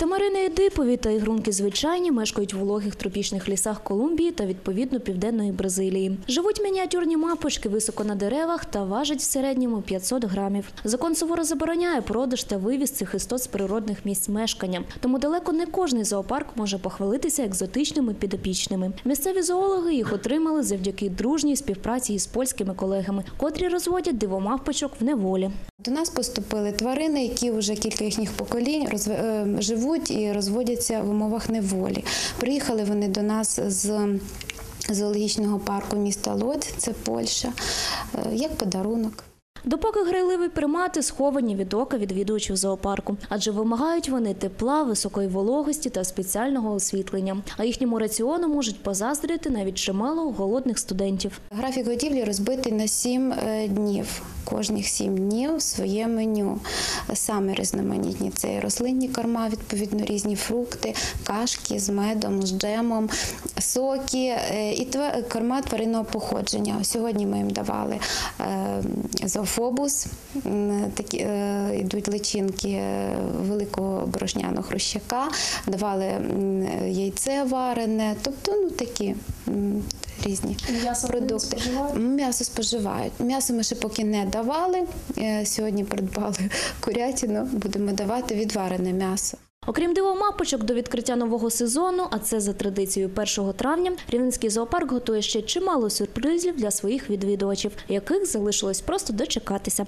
Тамарини Едипові та ігрунки звичайні мешкають в вологих тропічних лісах Колумбії та відповідно південної Бразилії. Живуть мініатюрні мапочки високо на деревах та важать в середньому 500 грамів. Закон суворо забороняє продаж та вивіз цих істот з природних місць мешкання. Тому далеко не кожний зоопарк може похвалитися екзотичними підопічними. Місцеві зоологи їх отримали завдяки дружній співпраці із польськими колегами, котрі розводять дивомавпочок в неволі. До нас поступили тварини, які вже кілька їхніх поколінь розв... е, живуть і розводяться в умовах неволі. Приїхали вони до нас з зоологічного парку міста Лодзь, це Польща, е, як подарунок. Допоки грайливі примати сховані від ока відвідувачів зоопарку, адже вимагають вони тепла, високої вологості та спеціального освітлення. А їхньому раціону можуть позаздрити навіть чимало голодних студентів. Графік готівлі розбитий на сім е, днів. Кожних сім днів своє меню. Саме різноманітні це і рослинні корма, відповідно різні фрукти, кашки з медом, з джемом, соки е, і корма тваринного походження. Сьогодні ми їм давали е, зоофобус, такі е, йдуть личинки великого борошняного хрущака, давали яйце варене, тобто ну такі. Різні продукти. М'ясо споживають. М'ясо ми ще поки не давали. Е, Сьогодні придбали курятину, будемо давати відварене м'ясо. Окрім дивомапочок до відкриття нового сезону, а це за традицією 1 травня, Рівненський зоопарк готує ще чимало сюрпризів для своїх відвідувачів, яких залишилось просто дочекатися.